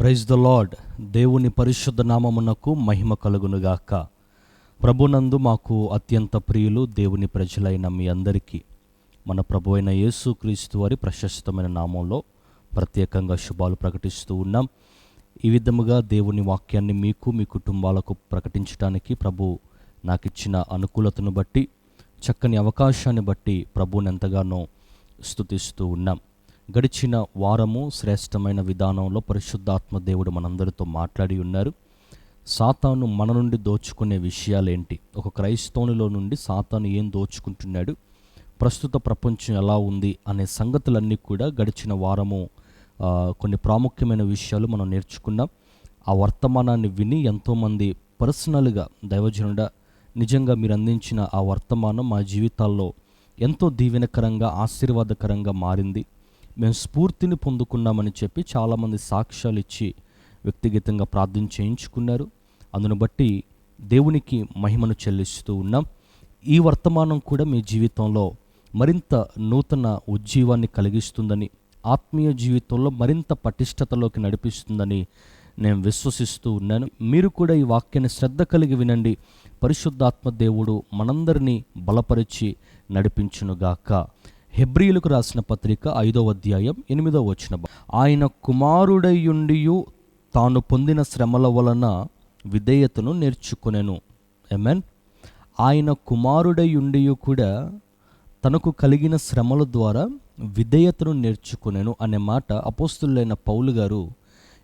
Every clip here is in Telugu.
ప్రైజ్ ద లార్డ్ దేవుని పరిశుద్ధ నామమునకు మహిమ కలుగునుగాక. ప్రభునందు మాకు అత్యంత ప్రియులు దేవుని ప్రజలైన మీ అందరికీ. మన ప్రభు అయిన యేసుక్రీస్తు వారి ప్రశస్తమైన నామంలో ప్రత్యేకంగా శుభాలు ప్రకటిస్తూ ఉన్నాం. ఈ విధముగా దేవుని వాక్యాన్ని మీకు మీ కుటుంబాలకు ప్రకటించడానికి ప్రభు నాకు ఇచ్చిన అనుకూలతను బట్టి చక్కని అవకాశాన్ని బట్టి ప్రభువుని ఎంతగానో స్థుతిస్తూ ఉన్నాం. గడిచిన వారము శ్రేష్టమైన విధానంలో పరిశుద్ధాత్మ దేవుడు మనందరితో మాట్లాడి ఉన్నారు. సాతాను మన నుండి దోచుకునే విషయాలేంటి? ఒక క్రైస్తవునిలో నుండి సాతాను ఏం దోచుకుంటున్నాడు? ప్రస్తుత ప్రపంచం ఎలా ఉంది? అనే సంగతులన్నీ కూడా గడిచిన వారము కొన్ని ప్రాముఖ్యమైన విషయాలు మనం నేర్చుకున్నాం. ఆ వర్తమానాన్ని విని ఎంతోమంది పర్సనల్గా దైవజనుడ నిజంగా మీరు అందించిన ఆ వర్తమానం మా జీవితాల్లో ఎంతో దీవెనకరంగా ఆశీర్వాదకరంగా మారింది. మేము స్ఫూర్తిని పొందుకున్నామని చెప్పి చాలామంది సాక్ష్యాలు ఇచ్చి వ్యక్తిగతంగా ప్రార్థన చేయించుకున్నారు. అందును బట్టి దేవునికి మహిమను చెల్లిస్తూ ఉన్నాం. ఈ వర్తమానం కూడా మీ జీవితంలో మరింత నూతన ఉజ్జీవాన్ని కలిగిస్తుందని ఆత్మీయ జీవితంలో మరింత పటిష్టతలోకి నడిపిస్తుందని నేను విశ్వసిస్తూ ఉన్నాను. మీరు కూడా ఈ వాక్యాన్ని శ్రద్ధ కలిగి వినండి. పరిశుద్ధాత్మ దేవుడు మనందరినీ బలపరిచి నడిపించునుగాక. హెబ్రియులకు రాసిన పత్రిక ఐదవ అధ్యాయం ఎనిమిదో వచ్చిన ఆయన కుమారుడయుండియు తాను పొందిన శ్రమల వలన విధేయతను నేర్చుకునేను. ఎమెన్ ఆయన కుమారుడయుండియు కూడా తనకు కలిగిన శ్రమల ద్వారా విధేయతను నేర్చుకునేను అనే మాట అపోస్తులైన పౌలు గారు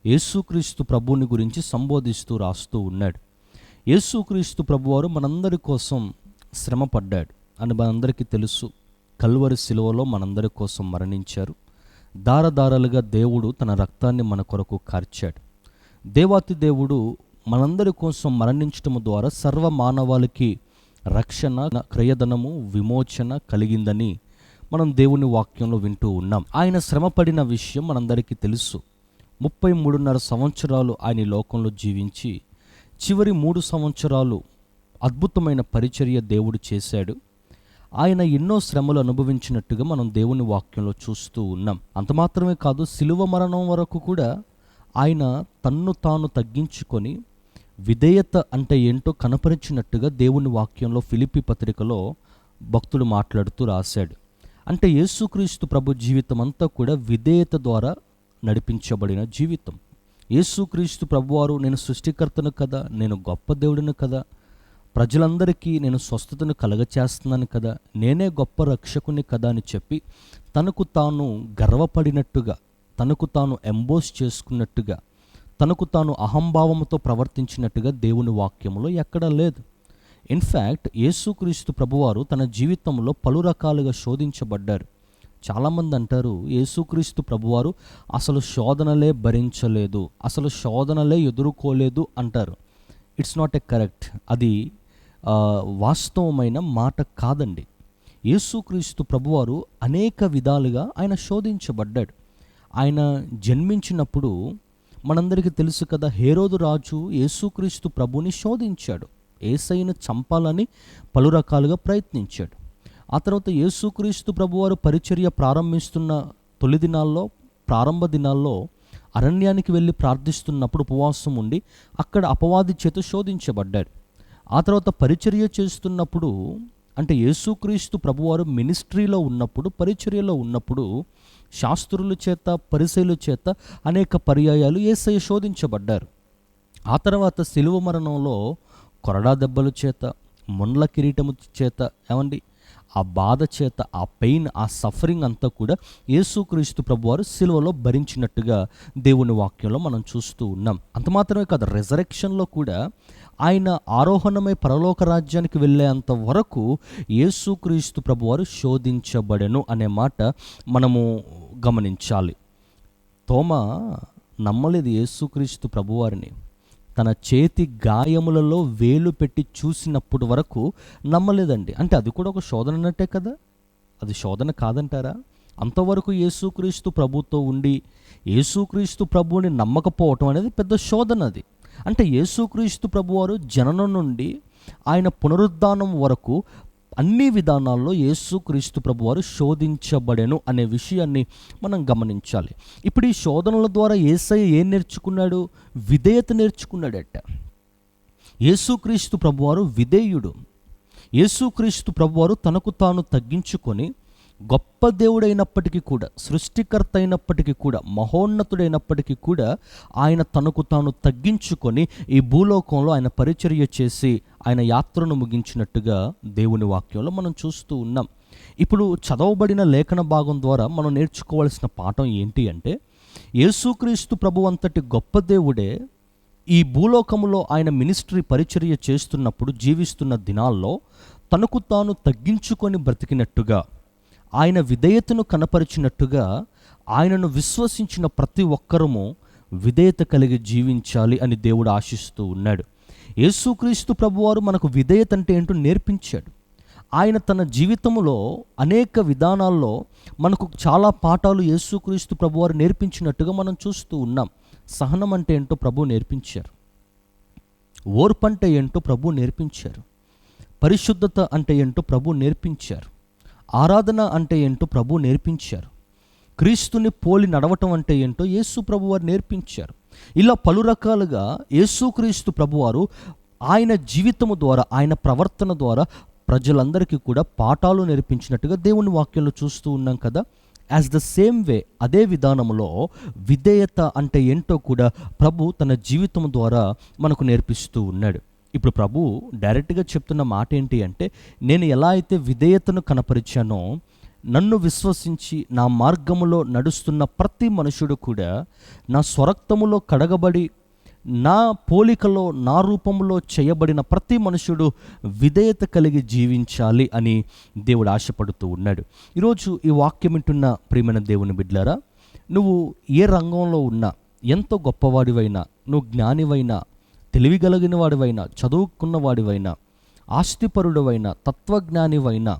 యేసుక్రీస్తు ప్రభువుని గురించి సంబోధిస్తూ రాస్తూ ఉన్నాడు. యేసుక్రీస్తు ప్రభువారు మనందరి కోసం శ్రమ పడ్డాడు అని మనందరికీ తెలుసు. కల్వరి శిలువలో మనందరి కోసం మరణించారు. దారదారాలుగా దేవుడు తన రక్తాన్ని మన కొరకు కార్చాడు. దేవాతి దేవుడు మనందరి కోసం మరణించటం ద్వారా సర్వ మానవాళికి రక్షణ క్రయధనము విమోచన కలిగిందని మనం దేవుని వాక్యంలో వింటూ ఉన్నాం. ఆయన శ్రమపడిన విషయం మనందరికీ తెలుసు. ముప్పై మూడున్నర సంవత్సరాలు ఆయన లోకంలో జీవించి చివరి మూడు సంవత్సరాలు అద్భుతమైన పరిచర్య దేవుడు చేశాడు. ఆయన ఎన్నో శ్రమలు అనుభవించినట్టుగా మనం దేవుని వాక్యంలో చూస్తూ ఉన్నాం. అంత మాత్రమే కాదు శిలువ మరణం వరకు కూడా ఆయన తన్ను తాను తగ్గించుకొని విధేయత అంటే ఏంటో కనపరిచినట్టుగా దేవుని వాక్యంలో ఫిలిపి పత్రికలో భక్తుడు మాట్లాడుతూ రాశాడు. అంటే యేసుక్రీస్తు ప్రభు జీవితం అంతా కూడా విధేయత ద్వారా నడిపించబడిన జీవితం. యేసుక్రీస్తు ప్రభువారు నేను సృష్టికర్తను కదా నేను గొప్ప దేవుడిని కదా ప్రజలందరికీ నేను స్వస్థతను కలగచేస్తున్నాను కదా నేనే గొప్ప రక్షకుని కదా అని చెప్పి తనకు తాను గర్వపడినట్టుగా తనకు తాను ఎంబోస్ చేసుకున్నట్టుగా తనకు తాను అహంభావంతో ప్రవర్తించినట్టుగా దేవుని వాక్యంలో ఎక్కడా లేదు. ఇన్ఫ్యాక్ట్ యేసుక్రీస్తు ప్రభువారు తన జీవితంలో పలు రకాలుగా శోధించబడ్డారు. చాలామంది అంటారు యేసుక్రీస్తు ప్రభువారు అసలు శోధనలే భరించలేదు అసలు శోధనలే ఎదుర్కోలేదు అంటారు. ఇట్స్ నాట్ ఎ కరెక్ట్ అది వాస్తవమైన మాట కాదండి. యేసుక్రీస్తు ప్రభువారు అనేక విధాలుగా ఆయన శోధించబడ్డాడు. ఆయన జన్మించినప్పుడు మనందరికీ తెలుసు కదా హేరోదు రాజు యేసుక్రీస్తు ప్రభుని శోధించాడు. ఏసైను చంపాలని పలు రకాలుగా ప్రయత్నించాడు. ఆ తర్వాత యేసుక్రీస్తు ప్రభువారు పరిచర్య ప్రారంభిస్తున్న తొలి దినాల్లో ప్రారంభ దినాల్లో అరణ్యానికి వెళ్ళి ప్రార్థిస్తున్నప్పుడు ఉపవాసం ఉండి అక్కడ అపవాది చేత శోధించబడ్డాడు. ఆ తర్వాత పరిచర్య చేస్తున్నప్పుడు అంటే యేసుక్రీస్తు ప్రభువారు మినిస్ట్రీలో ఉన్నప్పుడు పరిచర్యలో ఉన్నప్పుడు శాస్త్రుల చేత పరిశైల చేత అనేక పర్యాయాలు ఏసై శోధించబడ్డారు. ఆ తర్వాత శిలువ మరణంలో కొరడా దెబ్బల చేత ముండ్ల కిరీటము చేత ఏమండి? ఆ బాధ చేత ఆ పెయిన్ ఆ సఫరింగ్ అంతా కూడా యేసుక్రీస్తు ప్రభువారు సిలువలో భరించినట్టుగా దేవుని వాక్యంలో మనం చూస్తూ ఉన్నాం. అంత మాత్రమే కాదు రెజరెక్షన్లో కూడా ఆయన ఆరోహణమై పరలోక రాజ్యానికి వెళ్ళేంత వరకు యేసుక్రీస్తు ప్రభువారు శోధించబడెను అనే మాట మనము గమనించాలి. తోమ నమ్మలేదు యేసుక్రీస్తు ప్రభువారిని. తన చేతి గాయములలో వేలు పెట్టి చూసినప్పుడు వరకు నమ్మలేదండి. అంటే అది కూడా ఒక శోధన అన్నట్టే కదా? అది శోధన కాదంటారా? అంతవరకు యేసుక్రీస్తు ప్రభుతో ఉండి యేసుక్రీస్తు ప్రభువుని నమ్మకపోవటం అనేది పెద్ద శోధన అది. అంటే యేసుక్రీస్తు ప్రభువారు జననం నుండి ఆయన పునరుద్ధానం వరకు అన్ని విధానాల్లో యేసుక్రీస్తు ప్రభువారు శోధించబడెను అనే విషయాన్ని మనం గమనించాలి. ఇప్పుడు ఈ శోధనల ద్వారా ఏసయ్య ఏం నేర్చుకున్నాడు? విధేయత నేర్చుకున్నాడట. యేసుక్రీస్తు ప్రభువారు విధేయుడు. యేసుక్రీస్తు ప్రభువారు తనకు తాను తగ్గించుకొని గొప్ప దేవుడైనప్పటికీ కూడా సృష్టికర్త అయినప్పటికీ కూడా మహోన్నతుడైనప్పటికీ కూడా ఆయన తనకు తాను తగ్గించుకొని ఈ భూలోకంలో ఆయన పరిచర్య చేసి ఆయన యాత్రను ముగించినట్టుగా దేవుని వాక్యంలో మనం చూస్తూ ఉన్నాం. ఇప్పుడు చదవబడిన లేఖన భాగం ద్వారా మనం నేర్చుకోవాల్సిన పాఠం ఏంటి అంటే యేసుక్రీస్తు ప్రభు అంతటి గొప్ప దేవుడే ఈ భూలోకములో ఆయన మినిస్ట్రీ పరిచర్య చేస్తున్నప్పుడు జీవిస్తున్న దినాల్లో తనకు తాను తగ్గించుకొని బ్రతికినట్టుగా ఆయన విధేయతను కనపరిచినట్టుగా ఆయనను విశ్వసించిన ప్రతి ఒక్కరము విధేయత కలిగి జీవించాలి అని దేవుడు ఆశిస్తూ ఉన్నాడు. యేసుక్రీస్తు ప్రభువారు మనకు విధేయత అంటే ఏంటో నేర్పించాడు. ఆయన తన జీవితంలో అనేక విధానాల్లో మనకు చాలా పాఠాలు యేసుక్రీస్తు ప్రభువారు నేర్పించినట్టుగా మనం చూస్తూ ఉన్నాం. సహనం అంటే ఏంటో ప్రభు నేర్పించారు. ఓర్పు అంటే ఏంటో ప్రభు నేర్పించారు. పరిశుద్ధత అంటే ఏంటో ప్రభు నేర్పించారు. ఆరాధన అంటే ఏంటో ప్రభు నేర్పించారు. క్రీస్తుని పోలి నడవటం అంటే ఏంటో యేసు ప్రభువారు నేర్పించారు. ఇలా పలు రకాలుగా యేసుక్రీస్తు ప్రభువారు ఆయన జీవితము ద్వారా ఆయన ప్రవర్తన ద్వారా ప్రజలందరికీ కూడా పాఠాలు నేర్పించినట్టుగా దేవుని వాక్యంలో చూస్తూ ఉన్నాం కదా. యాజ్ ద సేమ్ వే అదే విధానంలో విధేయత అంటే ఏంటో కూడా ప్రభు తన జీవితం ద్వారా మనకు నేర్పిస్తూ ఉన్నాడు. ఇప్పుడు ప్రభు డైరెక్ట్గా చెప్తున్న మాట ఏంటి అంటే నేను ఎలా అయితే విధేయతను కనపరిచానో నన్ను విశ్వసించి నా మార్గములో నడుస్తున్న ప్రతి మనుషుడు కూడా నా స్వరక్తములో కడగబడి నా పోలికలో నా రూపంలో చేయబడిన ప్రతి మనుషుడు విధేయత కలిగి జీవించాలి అని దేవుడు ఆశపడుతూ ఉన్నాడు. ఈరోజు ఈ వాక్యం వింటున్న ప్రియమైన దేవుని బిడ్లారా నువ్వు ఏ రంగంలో ఉన్నా ఎంత గొప్పవాడివైనా నువ్వు జ్ఞానివైనా తెలివిగలిగిన వాడివైనా చదువుకున్న వాడివైనా ఆస్తిపరుడవైనా తత్వజ్ఞానివైనా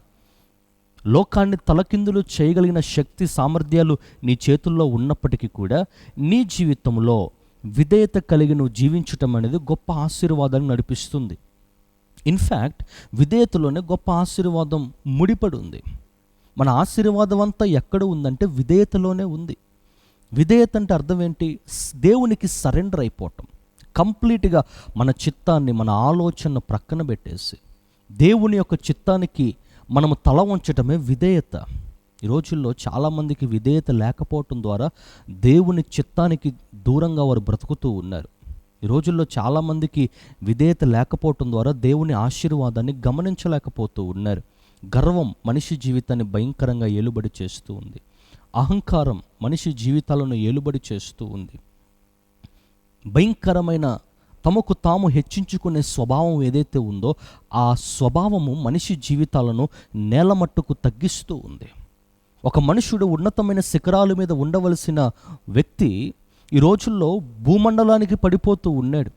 లోకాన్ని తలకిందులు చేయగలిగిన శక్తి సామర్థ్యాలు నీ చేతుల్లో ఉన్నప్పటికీ కూడా నీ జీవితంలో విధేయత కలిగి నువ్వు జీవించటం అనేది గొప్ప ఆశీర్వాదాన్ని నడిపిస్తుంది. ఇన్ఫ్యాక్ట్ విధేయతలోనే గొప్ప ఆశీర్వాదం ముడిపడి ఉంది మన ఆశీర్వాదం అంతా ఎక్కడ ఉందంటే విధేయతలోనే ఉంది. విధేయత అంటే అర్థం ఏంటి? దేవునికి సరెండర్ అయిపోవటం. కంప్లీట్గా మన చిత్తాన్ని మన ఆలోచన ప్రక్కన పెట్టేసి దేవుని యొక్క చిత్తానికి మనము తల వంచటమే విధేయత. ఈ రోజుల్లో చాలామందికి విధేయత లేకపోవటం ద్వారా దేవుని చిత్తానికి దూరంగా వారు బ్రతుకుతూ ఉన్నారు. ఈ రోజుల్లో చాలామందికి విధేయత లేకపోవటం ద్వారా దేవుని ఆశీర్వాదాన్ని గమనించలేకపోతూ ఉన్నారు. గర్వం మనిషి జీవితాన్ని భయంకరంగా ఏలుబడి చేస్తూ ఉంది. అహంకారం మనిషి జీవితాలను ఏలుబడి చేస్తూ ఉంది. భయంకరమైన తమకు తాము హెచ్చించుకునే స్వభావం ఏదైతే ఉందో ఆ స్వభావము మనిషి జీవితాలను నేలమట్టుకు తగ్గిస్తూ ఉంది. ఒక మనుషుడు ఉన్నతమైన శిఖరాల మీద ఉండవలసిన వ్యక్తి ఈ రోజుల్లో భూమండలానికి పడిపోతూ ఉన్నాడు.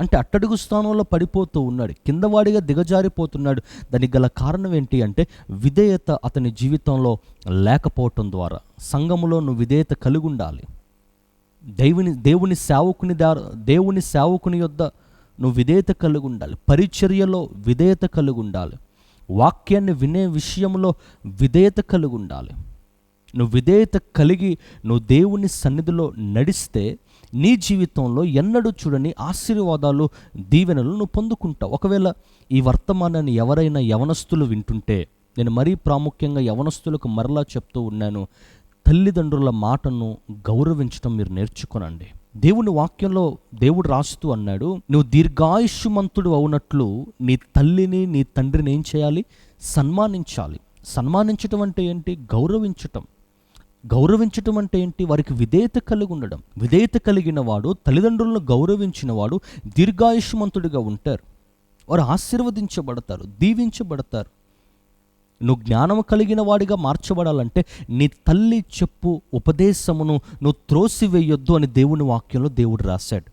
అంటే అట్టడుగు స్థానంలో పడిపోతూ ఉన్నాడు. కిందవాడిగా దిగజారిపోతున్నాడు. దానికి గల కారణం ఏంటి అంటే విధేయత అతని జీవితంలో లేకపోవటం ద్వారా సంఘములో నువ్వు విధేయత కలిగి ఉండాలి దేవుని దేవుని సేవకుని దార దేవుని సేవకుని యొద్ద నువ్వు విధేయత కలిగి ఉండాలి. పరిచర్యలో విధేయత కలిగి ఉండాలి. వాక్యాన్ని వినే విషయంలో విధేయత కలిగి ఉండాలి. నువ్వు విధేయత కలిగి నువ్వు దేవుని సన్నిధిలో నడిస్తే నీ జీవితంలో ఎన్నడూ చూడని ఆశీర్వాదాలు దీవెనలు నువ్వు పొందుకుంటావు. ఒకవేళ ఈ వర్తమానాన్ని ఎవరైనా యవనస్తులు వింటుంటే నేను మరీ ప్రాముఖ్యంగా యవనస్తులకు మరలా చెప్తూ ఉన్నాను తల్లిదండ్రుల మాటను గౌరవించడం మీరు నేర్చుకోనండి. దేవుని వాక్యంలో దేవుడు రాస్తూ అన్నాడు నువ్వు దీర్ఘాయుష్మంతుడు అవునట్లు నీ తల్లిని నీ తండ్రిని ఏం చేయాలి? సన్మానించాలి. సన్మానించటం అంటే ఏంటి? గౌరవించటం. గౌరవించటం అంటే ఏంటి? వారికి విధేయత కలిగి ఉండడం. విధేయత కలిగిన వాడు తల్లిదండ్రులను గౌరవించిన వాడు దీర్ఘాయుష్మంతుడిగా ఉంటారు. వారు ఆశీర్వదించబడతారు దీవించబడతారు. నువ్వు జ్ఞానం కలిగిన వాడిగా మార్చబడాలంటే నీ తల్లి చెప్పు ఉపదేశమును నువ్వు త్రోసివేయొద్దు అని దేవుని వాక్యంలో దేవుడు రాశాడు.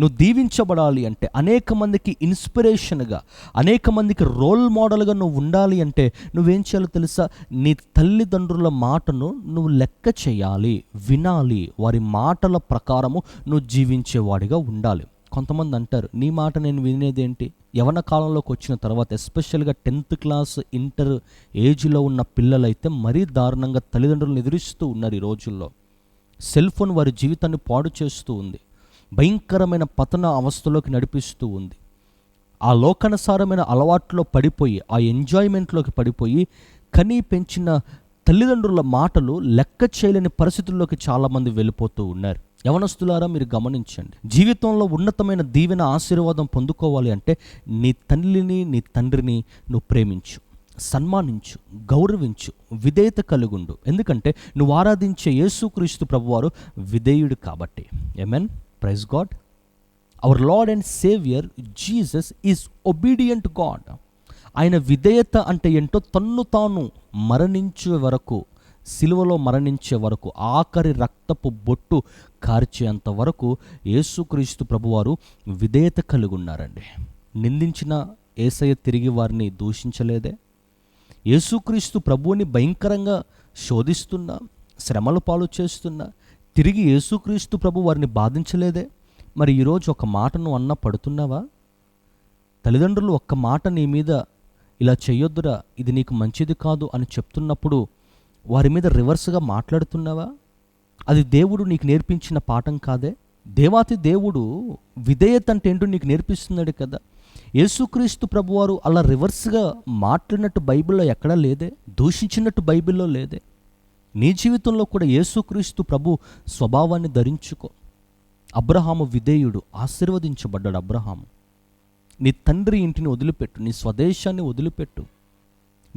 నువ్వు దీవించబడాలి అంటే అనేక మందికి ఇన్స్పిరేషన్గా అనేక మందికి రోల్ మోడల్గా నువ్వు ఉండాలి అంటే నువ్వేం చేయాలో తెలుసా? నీ తల్లిదండ్రుల మాటను నువ్వు లెక్క చేయాలి వినాలి. వారి మాటల ప్రకారము నువ్వు జీవించేవాడిగా ఉండాలి. కొంతమంది అంటారు నీ మాట నేను వినేదేంటి? యవన కాలంలోకి వచ్చిన తర్వాత ఎస్పెషల్గా టెన్త్ క్లాస్ ఇంటర్ ఏజ్లో ఉన్న పిల్లలైతే మరీ దారుణంగా తల్లిదండ్రులను ఎదురిస్తూ ఉన్నారు ఈ రోజుల్లో. సెల్ ఫోన్ వారి జీవితాన్ని పాడు చేస్తూ ఉంది. భయంకరమైన పతన అవస్థలోకి నడిపిస్తూ ఉంది. ఆ లోకానుసారమైన అలవాట్లో పడిపోయి ఆ ఎంజాయ్మెంట్లోకి పడిపోయి కనీ పెంచిన తల్లిదండ్రుల మాటలు లెక్క చేయలేని పరిస్థితుల్లోకి చాలామంది వెళ్ళిపోతూ ఉన్నారు. యవనస్తులారా మీరు గమనించండి. జీవితంలో ఉన్నతమైన దీవెన ఆశీర్వాదం పొందుకోవాలి అంటే నీ తల్లిని నీ తండ్రిని నువ్వు ప్రేమించు సన్మానించు గౌరవించు విధేయత కలుగుండు. ఎందుకంటే నువ్వు ఆరాధించే యేసుక్రీస్తు ప్రభువారు విధేయుడు కాబట్టి. Amen praise God our Lord and Saviour Jesus is obedient God ఆయన విధేయత అంటే ఏంటో తన్ను తాను మరణించే వరకు సిలువలో మరణించే వరకు ఆఖరి రక్తపు బొట్టు కార్చేంత వరకు యేసుక్రీస్తు ప్రభువారు విధేయత కలిగి ఉన్నారండి. నిందించిన ఏసయ్య తిరిగి వారిని దూషించలేదే? యేసుక్రీస్తు ప్రభువుని భయంకరంగా శోధిస్తున్నా శ్రమలు పాలు చేస్తున్నా తిరిగి యేసుక్రీస్తు ప్రభు వారిని బాధించలేదే? మరి ఈరోజు ఒక మాటను అన్న పడుతున్నావా? తల్లిదండ్రులు ఒక్క మాట నీ మీద ఇలా చెయ్యొద్దురా ఇది నీకు మంచిది కాదు అని చెప్తున్నప్పుడు వారి మీద రివర్స్గా మాట్లాడుతున్నావా? అది దేవుడు నీకు నేర్పించిన పాఠం కాదే? దేవాతి దేవుడు విధేయత అంటే ఏంటో నీకు నేర్పిస్తున్నాడు కదా. యేసుక్రీస్తు ప్రభువారు అలా రివర్స్గా మాట్లాడినట్టు బైబిల్లో ఎక్కడా లేదే దూషించినట్టు బైబిల్లో లేదే. నీ జీవితంలో కూడా యేసుక్రీస్తు ప్రభు స్వభావాన్ని ధరించుకో. అబ్రహాము విధేయుడు ఆశీర్వదించబడ్డాడు అబ్రహాము. నీ తండ్రి ఇంటిని వదిలిపెట్టు నీ స్వదేశాన్ని వదిలిపెట్టు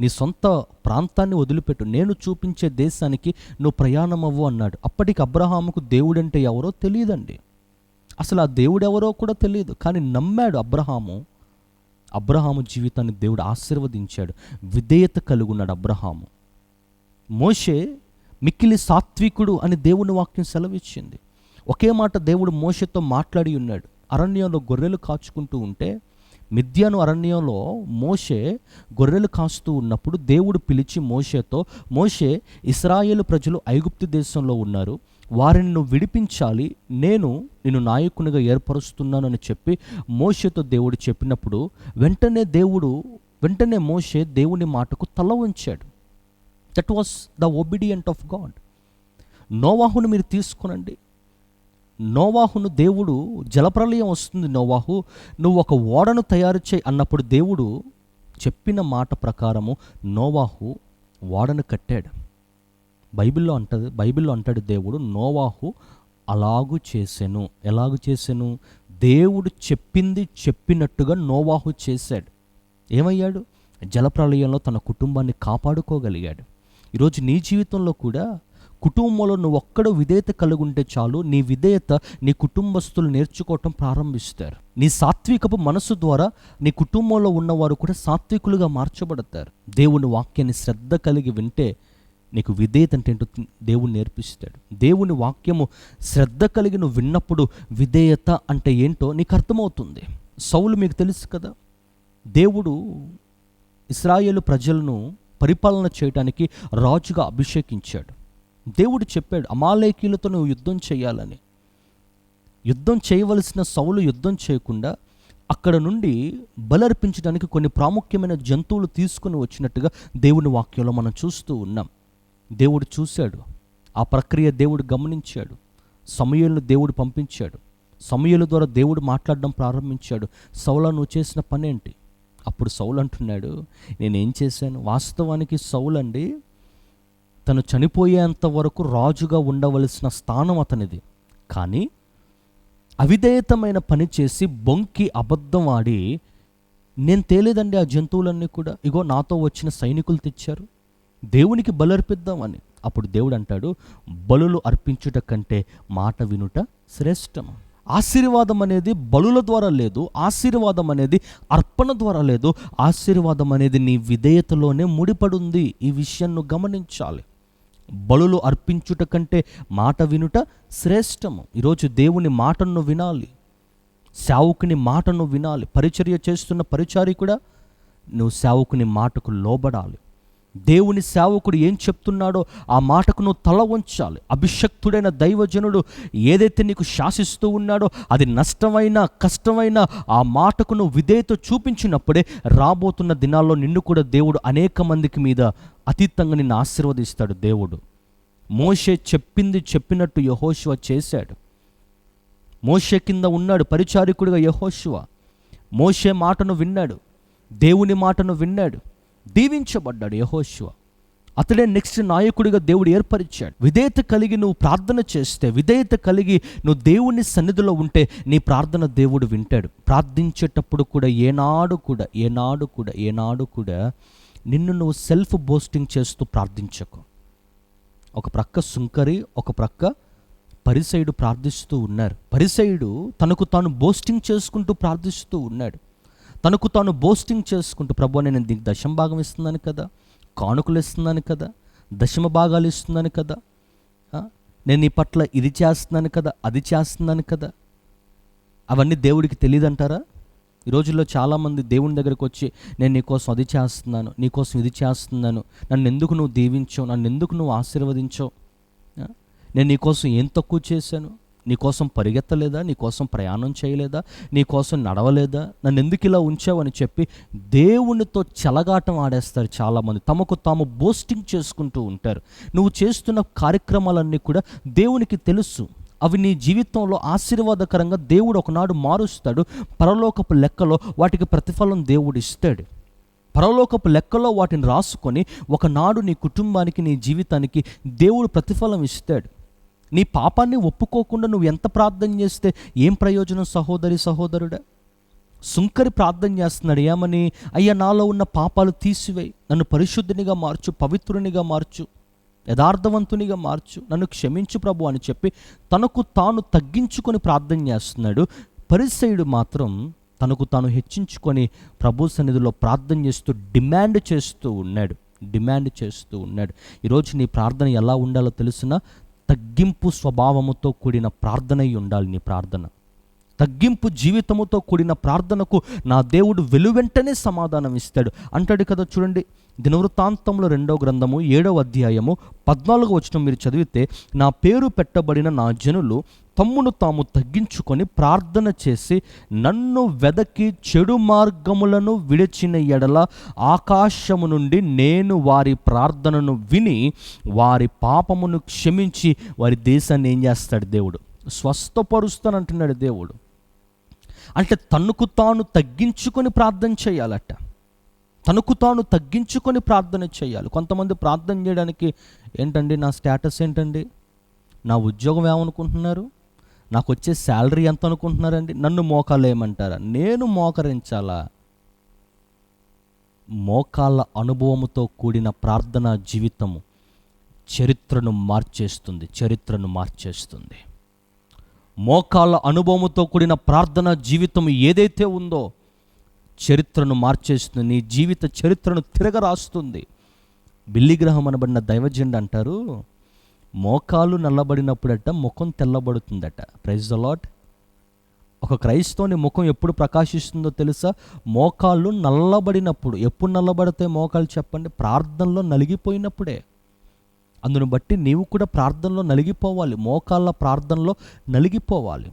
నీ సొంత ప్రాంతాన్ని వదిలిపెట్టు. నేను చూపించే దేశానికి నువ్వు ప్రయాణం అవ్వు అన్నాడు. అప్పటికి అబ్రహాముకు దేవుడంటే ఎవరో తెలియదండి. అసలు ఆ దేవుడు ఎవరో కూడా తెలియదు. కానీ నమ్మాడు అబ్రహాము. అబ్రహాము జీవితాన్ని దేవుడు ఆశీర్వదించాడు. విధేయత కలుగున్నాడు అబ్రహాము. మోషే మిక్కిలి సాత్వికుడు అని దేవుని వాక్యం సెలవిచ్చింది. ఒకే మాట దేవుడు మోషతో మాట్లాడి ఉన్నాడు. అరణ్యంలో గొర్రెలు కాచుకుంటూ ఉంటే మిథ్యాను అరణ్యంలో మోషే గొర్రెలు కాస్తూ ఉన్నప్పుడు దేవుడు పిలిచి మోషేతో మోషే ఇస్రాయేలు ప్రజలు ఐగుప్తు దేశంలో ఉన్నారు. వారిని నువ్వు విడిపించాలి. నేను నిన్ను నాయకునిగా ఏర్పరుస్తున్నానని చెప్పి మోషేతో దేవుడు చెప్పినప్పుడు వెంటనే దేవుడు వెంటనే మోషే దేవుని మాటకు తల ఉంచాడు that was the obedient of God నోవాహును మీరు తీసుకునండి. నోవాహును దేవుడు జలప్రలయం వస్తుంది నోవాహు నువ్వు ఒక ఓడను తయారు చేయి అన్నప్పుడు దేవుడు చెప్పిన మాట ప్రకారము నోవాహు ఓడను కట్టాడు. బైబిల్లో అంటది బైబిల్లో అంటాడు దేవుడు నోవాహు అలాగు చేసెను. ఎలాగు చేసెను? దేవుడు చెప్పింది చెప్పినట్టుగా నోవాహు చేశాడు. ఏమయ్యాడు? జలప్రలయంలో తన కుటుంబాన్ని కాపాడుకోగలిగాడు. ఈరోజు నీ జీవితంలో కూడా కుటుంబంలో నువ్వు ఒక్కడ విధేయత కలుగుంటే చాలు నీ విధేయత నీ కుటుంబస్తులు నేర్చుకోవటం ప్రారంభిస్తారు. నీ సాత్వికపు మనసు ద్వారా నీ కుటుంబంలో ఉన్నవారు కూడా సాత్వికులుగా మార్చబడతారు. దేవుని వాక్యాన్ని శ్రద్ధ కలిగి వింటే నీకు విధేయత అంటే ఏంటో దేవుడు నేర్పిస్తాడు. దేవుని వాక్యము శ్రద్ధ కలిగి నువ్వు విన్నప్పుడు విధేయత అంటే ఏంటో నీకు అర్థమవుతుంది. సౌలు మీకు తెలుసు కదా దేవుడు ఇస్రాయేలు ప్రజలను పరిపాలన చేయడానికి రాజుగా అభిషేకించాడు. దేవుడు చెప్పాడు అమాలేకీలతో నువ్వు యుద్ధం చేయాలని. యుద్ధం చేయవలసిన సౌలు యుద్ధం చేయకుండా అక్కడ నుండి బలర్పించడానికి కొన్ని ప్రాముఖ్యమైన జంతువులు తీసుకుని వచ్చినట్టుగా దేవుని వాక్యంలో మనం చూస్తూ ఉన్నాం. దేవుడు చూశాడు ఆ ప్రక్రియ దేవుడు గమనించాడు సమయంలో దేవుడు పంపించాడు సమయాల ద్వారా దేవుడు మాట్లాడడం ప్రారంభించాడు. సౌల నువ్వు చేసిన పనేంటి? అప్పుడు సౌలు అంటున్నాడు నేనేం చేశాను? వాస్తవానికి సౌలు అండి తను చనిపోయేంత వరకు రాజుగా ఉండవలసిన స్థానం అతనిది. కానీ అవిధేయతమైన పని చేసి బొంకి అబద్ధం ఆడి నేను తేలేదండి ఆ జంతువులన్నీ కూడా. ఇగో నాతో వచ్చిన సైనికులు తెచ్చారు. దేవునికి బలర్పిద్దామని. అప్పుడు దేవుడు అంటాడు బలులు అర్పించుట కంటే మాట వినుట శ్రేష్టం. ఆశీర్వాదం అనేది బలుల ద్వారా లేదు ఆశీర్వాదం అనేది అర్పణ ద్వారా లేదు. ఆశీర్వాదం అనేది నీ విధేయతలోనే ముడిపడుంది. ఈ విషయాన్ని గమనించాలి. బలులు అర్పించుట కంటే మాట వినుట శ్రేష్టము. ఈరోజు దేవుని మాటను వినాలి. సేవకుని మాటను వినాలి. పరిచర్య చేస్తున్న పరిచారి కూడా నువ్వు సేవకుని మాటకు లోబడాలి. దేవుని సేవకుడు ఏం చెప్తున్నాడో ఆ మాటకు నువ్వు తల ఉంచాలి అభిషక్తుడైన దైవజనుడు ఏదైతే నీకు శాసిస్తూ ఉన్నాడో అది నష్టమైన కష్టమైన ఆ మాటకు నువ్వు విధేయత చూపించినప్పుడే రాబోతున్న దినాల్లో నిన్ను కూడా దేవుడు అనేక మందికి మీద అతీతంగా నిన్ను ఆశీర్వదిస్తాడు దేవుడు. మోషే చెప్పింది చెప్పినట్టు యహోశివ చేశాడు. మోషే కింద ఉన్నాడు పరిచారికుడిగా యహోశివ మోషే మాటను విన్నాడు. దేవుని మాటను విన్నాడు. దీవించబడ్డాడు యహోశివ అతడే నెక్స్ట్ నాయకుడిగా దేవుడు ఏర్పరిచాడు. విధేయత కలిగి నువ్వు ప్రార్థన చేస్తే విధేయత కలిగి నువ్వు దేవుని సన్నిధిలో ఉంటే నీ ప్రార్థన దేవుడు వింటాడు. ప్రార్థించేటప్పుడు కూడా ఏనాడు కూడా ఏనాడు కూడా ఏనాడు కూడా నిన్ను నువ్వు సెల్ఫ్ బోస్టింగ్ చేస్తూ ప్రార్థించకు. ఒక ప్రక్క సుంకరి ఒక ప్రక్క పరిసయుడు ప్రార్థిస్తూ ఉన్నారు. పరిసయుడు తనకు తాను బోస్టింగ్ చేసుకుంటూ ప్రార్థిస్తూ ఉన్నాడు. తనకు తాను బోస్టింగ్ చేసుకుంటూ ప్రభు నేను దీనికి దశమ భాగం ఇస్తున్నాను కదా కానుకలు ఇస్తున్నాను కదా దశమ భాగాలు ఇస్తున్నాను కదా నేను నీ పట్ల ఇది చేస్తున్నాను కదా అది చేస్తున్నాను కదా. అవన్నీ దేవుడికి తెలియదంటారా? ఈ రోజుల్లో చాలామంది దేవుని దగ్గరికి వచ్చి నేను నీకోసం అది చేస్తున్నాను నీకోసం ఇది చేస్తున్నాను నన్ను ఎందుకు నువ్వు దీవించావు నన్ను ఎందుకు నువ్వు ఆశీర్వదించావు? నేను నీకోసం ఏం తక్కువ చేశాను? నీకోసం పరిగెత్తలేదా? నీకోసం ప్రయాణం చేయలేదా? నీకోసం నడవలేదా? నన్ను ఎందుకు ఇలా ఉంచావని చెప్పి దేవునితో చెలగాటం ఆడేస్తారు చాలామంది. తమకు తాము బోస్టింగ్ చేసుకుంటూ ఉంటారు. నువ్వు చేస్తున్న కార్యక్రమాలన్నీ కూడా దేవునికి తెలుసు. అవి నీ జీవితంలో ఆశీర్వాదకరంగా దేవుడు ఒకనాడు మారుస్తాడు. పరలోకపు లెక్కలో వాటికి ప్రతిఫలం దేవుడు ఇస్తాడు. పరలోకపు లెక్కలో వాటిని రాసుకొని ఒకనాడు నీ కుటుంబానికి నీ జీవితానికి దేవుడు ప్రతిఫలం ఇస్తాడు. నీ పాపాన్ని ఒప్పుకోకుండా నువ్వు ఎంత ప్రార్థన చేస్తే ఏం ప్రయోజనం సహోదరి సహోదరుడా? సుంకరి ప్రార్థన చేస్తున్నాడు. ఏమని? అయ్యా నాలో ఉన్న పాపాలు తీసివేయి. నన్ను పరిశుద్ధినిగా మార్చు పవిత్రునిగా మార్చు యథార్థవంతునిగా మార్చు. నన్ను క్షమించు ప్రభు అని చెప్పి తనకు తాను తగ్గించుకొని ప్రార్థన చేస్తున్నాడు. పరిసయుడు మాత్రం తనకు తాను హెచ్చించుకొని ప్రభు సన్నిధిలో ప్రార్థన చేస్తూ డిమాండ్ చేస్తూ ఉన్నాడు. డిమాండ్ చేస్తూ ఉన్నాడు. ఈరోజు నీ ప్రార్థన ఎలా ఉండాలో తెలిసిన? తగ్గింపు స్వభావముతో కూడిన ప్రార్థన ఉండాలి నీ ప్రార్థన. తగ్గింపు జీవితముతో కూడిన ప్రార్థనకు నా దేవుడు వెలువెంటనే సమాధానం ఇస్తాడు అంటాడు కదా చూడండి దినవృత్తాంతంలో రెండో గ్రంథము ఏడవ అధ్యాయము పద్నాలుగు వచ్చిన మీరు చదివితే నా పేరు పెట్టబడిన నా జనులు తమ్మును తాము తగ్గించుకొని ప్రార్థన చేసి నన్ను వెదకి చెడు మార్గములను విడిచిన ఎడల ఆకాశము నుండి నేను వారి ప్రార్థనను విని వారి పాపమును క్షమించి వారి దేశాన్ని ఏం చేస్తాడు దేవుడు? స్వస్థపరుస్తానంటున్నాడు దేవుడు. అంటే తనకు తాను తగ్గించుకొని ప్రార్థన చేయాలట. తనకు తాను తగ్గించుకొని ప్రార్థన చేయాలి. కొంతమంది ప్రార్థన చేయడానికి ఏంటండి నా స్టేటస్ ఏంటండి? నా ఉద్యోగం ఏమనుకుంటున్నారు? నాకు వచ్చే శాలరీ ఎంత అనుకుంటున్నారండి? నన్ను మోకాలు ఏమంటారా? నేను మోకరించాలా? మోకాళ్ళ అనుభవముతో కూడిన ప్రార్థనా జీవితము చరిత్రను మార్చేస్తుంది చరిత్రను మార్చేస్తుంది. మోకాళ్ళ అనుభవంతో కూడిన ప్రార్థన జీవితం ఏదైతే ఉందో చరిత్రను మార్చేస్తుంది. నీ జీవిత చరిత్రను తిరగరాస్తుంది. బిల్లిగ్రహం అనబడిన దైవజెండ అంటారు. మోకాలు నల్లబడినప్పుడట ముఖం తెల్లబడుతుందట. ప్రైజ్ అలాట్ ఒక క్రైస్తవుని ముఖం ఎప్పుడు ప్రకాశిస్తుందో తెలుసా? మోకాళ్ళు నల్లబడినప్పుడు. ఎప్పుడు నల్లబడితే మోకాలు చెప్పండి? ప్రార్థనలో నలిగిపోయినప్పుడే. అందును బట్టి నీవు కూడా ప్రార్థనలో నలిగిపోవాలి. మోకాళ్ళ ప్రార్థనలో నలిగిపోవాలి.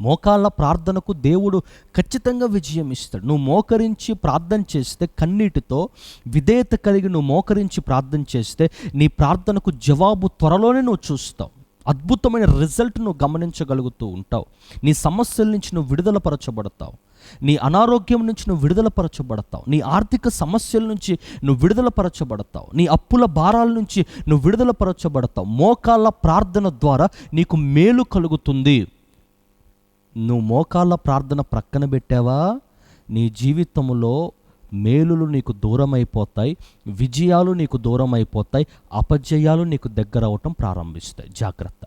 మోకాళ్ళ ప్రార్థనకు దేవుడు ఖచ్చితంగా విజయం ఇస్తాడు. నువ్వు మోకరించి ప్రార్థన చేస్తే కన్నీటితో విధేయత కలిగి నువ్వు మోకరించి ప్రార్థన చేస్తే నీ ప్రార్థనకు జవాబు త్వరలోనే నువ్వు చూస్తావు. అద్భుతమైన రిజల్ట్ నువ్వు గమనించగలుగుతూ ఉంటావు. నీ సమస్యల నుంచి నువ్వు విడుదల పరచబడతావు. నీ అనారోగ్యం నుంచి నువ్వు విడుదల పరచబడతావు నీ ఆర్థిక సమస్యల నుంచి నువ్వు విడుదల పరచబడతావు నీ అప్పుల భారాల నుంచి నువ్వు విడుదల పరచబడతావు మోకాళ్ళ ప్రార్థన ద్వారా నీకు మేలు కలుగుతుంది. నువ్వు మోకాళ్ళ ప్రార్థన ప్రక్కన పెట్టావా? నీ జీవితంలో మేలులు నీకు దూరం అయిపోతాయి విజయాలు నీకు దూరం అయిపోతాయి అపజయాలు నీకు దగ్గర అవటం ప్రారంభిస్తాయి. జాగ్రత్త.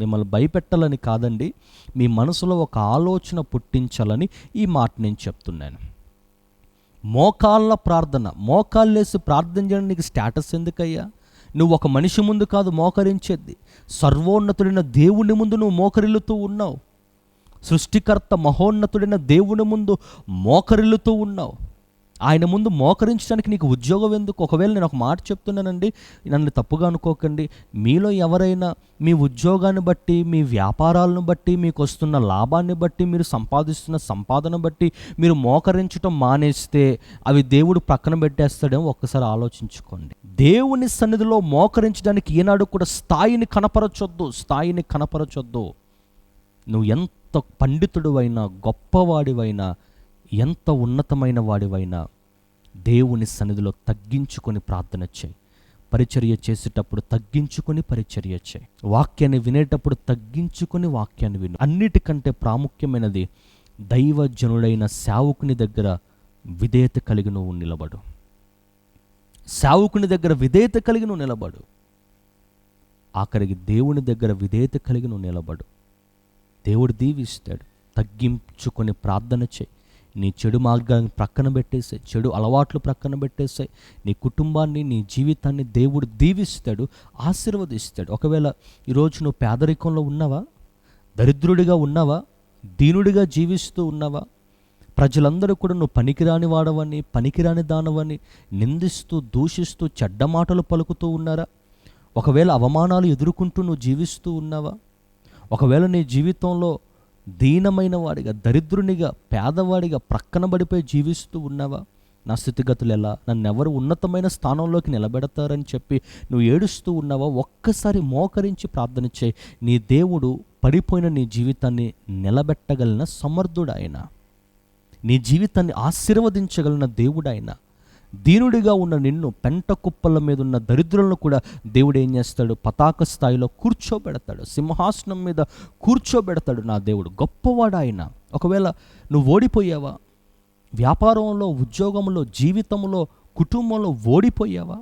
మిమ్మల్ని భయపెట్టాలని కాదండి. మీ మనసులో ఒక ఆలోచన పుట్టించాలని ఈ మాట నేను చెప్తున్నాను. మోకాళ్ళ ప్రార్థన మోకాళ్ళేసి ప్రార్థన చేయడం నీకు స్టేటస్ ఎందుకయ్యా? నువ్వు ఒక మనిషి ముందు కాదు మోకరించేది. సర్వోన్నతుడైన దేవుని ముందు నువ్వు మోకరిల్లుతూ ఉన్నావు. సృష్టికర్త మహోన్నతుడైన దేవుని ముందు మోకరిల్లుతూ ఉన్నావు. ఆయన ముందు మోకరించడానికి నీకు ఉద్యోగం ఎందుకు? ఒకవేళ నేను ఒక మాట చెప్తున్నానండి నన్ను తప్పుగా అనుకోకండి. మీలో ఎవరైనా మీ ఉద్యోగాన్ని బట్టి మీ వ్యాపారాలను బట్టి మీకు వస్తున్న లాభాన్ని బట్టి మీరు సంపాదిస్తున్న సంపాదన బట్టి మీరు మోకరించడం మానేస్తే అవి దేవుడు పక్కన పెట్టేస్తాడేమో ఒక్కసారి ఆలోచించుకోండి. దేవుని సన్నిధిలో మోకరించడానికి ఈనాడు కూడా స్థాయిని కనపరచొద్దు స్థాయిని కనపరచొద్దు. నువ్వు ఎంత పండితుడివైనా గొప్పవాడివైనా ఎంత ఉన్నతమైన వాడివైనా దేవుని సన్నిధిలో తగ్గించుకొని ప్రార్థన చేయి. పరిచర్య చేసేటప్పుడు తగ్గించుకొని పరిచర్య చేయి. వాక్యాన్ని వినేటప్పుడు తగ్గించుకొని వాక్యాన్ని విను. అన్నిటికంటే ప్రాముఖ్యమైనది దైవజనుడైన సేవకుని దగ్గర విధేయత కలిగి నువ్వు నిలబడు. సేవకుని దగ్గర విధేయత కలిగి నువ్వు నిలబడు. ఆఖరికి దేవుని దగ్గర విధేయత కలిగి నువ్వు నిలబడు. దేవుడు దీవిస్తాడు. తగ్గించుకొని ప్రార్థన చేయి. నీ చెడు మార్గాన్ని ప్రక్కన పెట్టేసాయి చెడు అలవాట్లు ప్రక్కన పెట్టేసాయి నీ కుటుంబాన్ని నీ జీవితాన్ని దేవుడు దీవిస్తాడు ఆశీర్వదిస్తాడు. ఒకవేళ ఈరోజు నువ్వు పేదరికంలో ఉన్నావా? దరిద్రుడిగా ఉన్నావా? దీనుడిగా జీవిస్తూ ఉన్నావా? ప్రజలందరూ కూడా నువ్వు పనికిరాని వాడవని పనికిరాని దానవని నిందిస్తూ దూషిస్తూ చెడ్డ మాటలు పలుకుతూ ఉన్నారా? ఒకవేళ అవమానాలు ఎదుర్కొంటూ నువ్వు జీవిస్తూ ఉన్నావా? ఒకవేళ నీ జీవితంలో దీనమైన వాడిగా దరిద్రునిగా పేదవాడిగా ప్రక్కన పడిపోయి జీవిస్తూ ఉన్నావా? నా స్థితిగతులు ఎలా? నన్ను ఎవరు ఉన్నతమైన స్థానంలోకి నిలబెడతారని చెప్పి నువ్వు ఏడుస్తూ ఉన్నావా? ఒక్కసారి మోకరించి ప్రార్థన చేయి. నీ దేవుడు పడిపోయిన నీ జీవితాన్ని నిలబెట్టగలిగిన సమర్థుడు ఆయన నీ జీవితాన్ని ఆశీర్వదించగలిగిన దేవుడు దీనుడిగా ఉన్న నిన్ను పెంట కుప్పల మీద ఉన్న దరిద్రులను కూడా దేవుడు ఏం చేస్తాడు? పతాక స్థాయిలో కూర్చోబెడతాడు. సింహాసనం మీద కూర్చోబెడతాడు నా దేవుడు. గొప్పవాడు ఆయన. ఒకవేళ నువ్వు ఓడిపోయావా? వ్యాపారంలో ఉద్యోగంలో జీవితంలో కుటుంబంలో ఓడిపోయావా?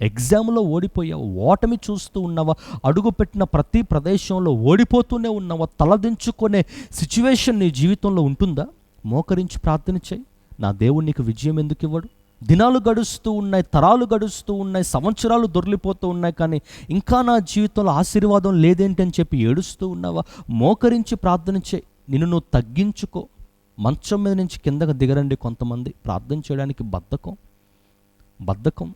ఎగ్జామ్లో ఓడిపోయావా? ఓటమి చూస్తూ ఉన్నావా? అడుగుపెట్టిన ప్రతి ప్రదేశంలో ఓడిపోతూనే ఉన్నావా? తలదించుకునే సిచ్యువేషన్ నీ జీవితంలో ఉంటుందా? మోకరించి ప్రార్థన చేయి. నా దేవుడు నీకు విజయం ఎందుకు ఇవ్వడు? దినాలు గడుస్తూ ఉన్నాయి తరాలు గడుస్తూ ఉన్నాయి సంవత్సరాలు దొర్లిపోతూ ఉన్నాయి కానీ ఇంకా నా జీవితంలో ఆశీర్వాదం లేదేంటి అని చెప్పి ఏడుస్తూ ఉన్నావా? మోకరించి ప్రార్థన చే నిన్ను నువ్వు తగ్గించుకో. మంచం మీద నుంచి కిందకు దిగరండి కొంతమంది. ప్రార్థన చేయడానికి బద్ధకం. బద్ధకం.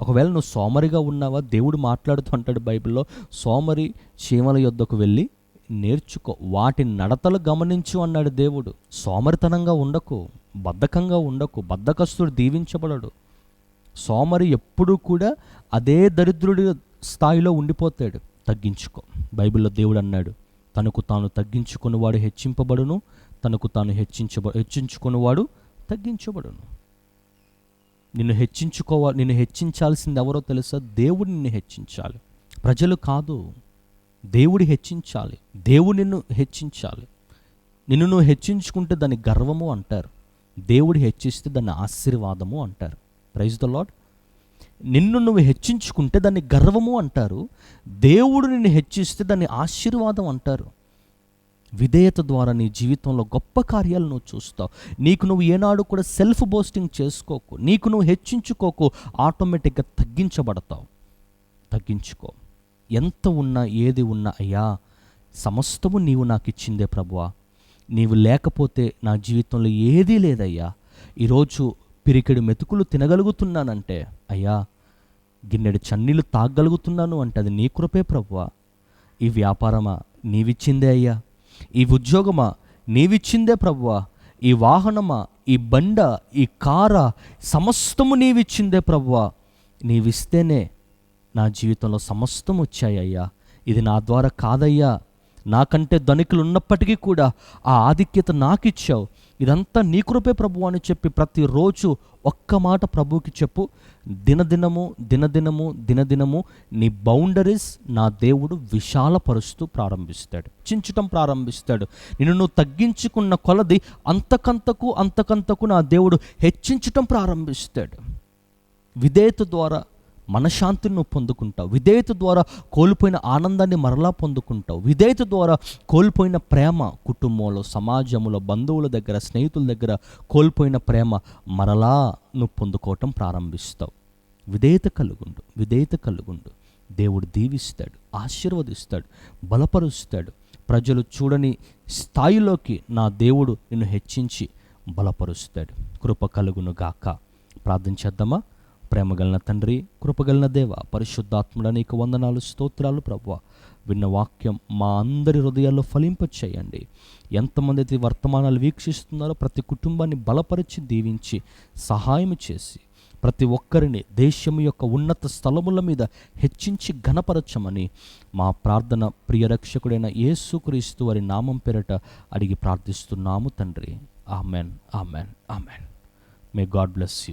ఒకవేళ నువ్వు సోమరిగా ఉన్నావా? దేవుడు మాట్లాడుతూ అంటాడు బైబిల్లో సోమరి చీమల యొద్దకు వెళ్ళి నేర్చుకో. వాటి నడతలు గమనించు అన్నాడు దేవుడు. సోమరితనంగా ఉండకు. బద్ధకంగా ఉండకు బద్ధకస్తుడు దీవించబడడు. సోమరి ఎప్పుడూ కూడా అదే దరిద్రుడి స్థాయిలో ఉండిపోతాడు. తగ్గించుకో. బైబిల్లో దేవుడు అన్నాడు తనకు తాను తగ్గించుకున్నవాడు హెచ్చింపబడును తనకు తాను హెచ్చించబ హెచ్చించుకున్నవాడు తగ్గించబడును. నిన్ను హెచ్చించుకోవా నిన్ను హెచ్చించాల్సింది ఎవరో తెలుసా? దేవుడు నిన్ను హెచ్చించాలి. ప్రజలు కాదు. దేవుడి హెచ్చించాలి. దేవుడు నిన్ను హెచ్చించాలి. నిన్ను నువ్వు హెచ్చించుకుంటే దాన్ని గర్వము అంటారు. దేవుడు హెచ్చిస్తే దాన్ని ఆశీర్వాదము అంటారు. ప్రైజ్ ద లాడ్ నిన్ను నువ్వు హెచ్చించుకుంటే దాన్ని గర్వము అంటారు. దేవుడు నిన్ను హెచ్చిస్తే దాన్ని ఆశీర్వాదం అంటారు. విధేయత ద్వారా నీ జీవితంలో గొప్ప కార్యాలు నువ్వు చూస్తావు. నీకు నువ్వు ఏనాడు కూడా సెల్ఫ్ బోస్టింగ్ చేసుకోకు. నీకు నువ్వు హెచ్చించుకోకు. ఆటోమేటిక్గా తగ్గించబడతావు. తగ్గించుకో. ఎంత ఉన్నా ఏది ఉన్నా అయ్యా సమస్తము నీవు నాకు ఇచ్చిందే ప్రభువా. నీవు లేకపోతే నా జీవితంలో ఏదీ లేదయ్యా. ఈరోజు పిరికెడు మెతుకులు తినగలుగుతున్నానంటే అయ్యా గిన్నెడు చన్నీళ్ళు తాగగలుగుతున్నాను అంటే అది నీ కృపే ప్రభువా. ఈ వ్యాపారమా నీవిచ్చిందే అయ్యా. ఈ ఉద్యోగమా నీవిచ్చిందే ప్రభువా. ఈ వాహనమా ఈ బండ ఈ కార సమస్తము నీవిచ్చిందే ప్రభువా. నీవిస్తేనే నా జీవితంలో సమస్తం వచ్చాయ్యా ఇది నా ద్వారా కాదయ్యా. నాకంటే ధనికులు ఉన్నప్పటికీ కూడా ఆ ఆధిక్యత నాకు ఇచ్చావు ఇదంతా నీ కృపే ప్రభు అని చెప్పి ప్రతిరోజు ఒక్క మాట ప్రభువుకి చెప్పు. దినదినము దినదినము దినదినము నీ బౌండరీస్ నా దేవుడు విశాలపరుస్తూ ప్రారంభిస్తాడు. చించటం ప్రారంభిస్తాడు. నిన్ను నువ్వు తగ్గించుకున్న కొలది అంతకంతకు అంతకంతకు నా దేవుడు హెచ్చించటం ప్రారంభిస్తాడు. విధేయత ద్వారా మనశ్శాంతిని నువ్వు పొందుకుంటావు. విధేయత ద్వారా కోల్పోయిన ఆనందాన్ని మరలా పొందుకుంటావు. విధేయత ద్వారా కోల్పోయిన ప్రేమ కుటుంబంలో సమాజంలో బంధువుల దగ్గర స్నేహితుల దగ్గర కోల్పోయిన ప్రేమ మరలా నువ్వు పొందుకోవటం ప్రారంభిస్తావు. విధేయత కలుగుండు విధేయత కలుగుండు. దేవుడు దీవిస్తాడు ఆశీర్వదిస్తాడు బలపరుస్తాడు. ప్రజలు చూడని స్థాయిలోకి నా దేవుడు నిన్ను హెచ్చించి బలపరుస్తాడు. కృప కలుగును గాక ప్రార్థించేద్దామా ప్రేమగలన తండ్రి కృపగలన దేవ పరిశుద్ధాత్ముడ నీకు వందనాలు స్తోత్రాలు ప్రభు విన్న వాక్యం మా అందరి హృదయాల్లో ఫలింపచేయండి ఎంతమంది అయితే వర్తమానాలు వీక్షిస్తున్నారో ప్రతి కుటుంబాన్ని బలపరిచి దీవించి సహాయం చేసి ప్రతి ఒక్కరిని దేశం యొక్క ఉన్నత స్థలముల మీద హెచ్చించి ఘనపరచమని మా ప్రార్థన ప్రియరక్షకుడైన యేసుక్రీస్తు వారి నామం పేరట అడిగి ప్రార్థిస్తున్నాము తండ్రి. Amen amen amen. May God bless you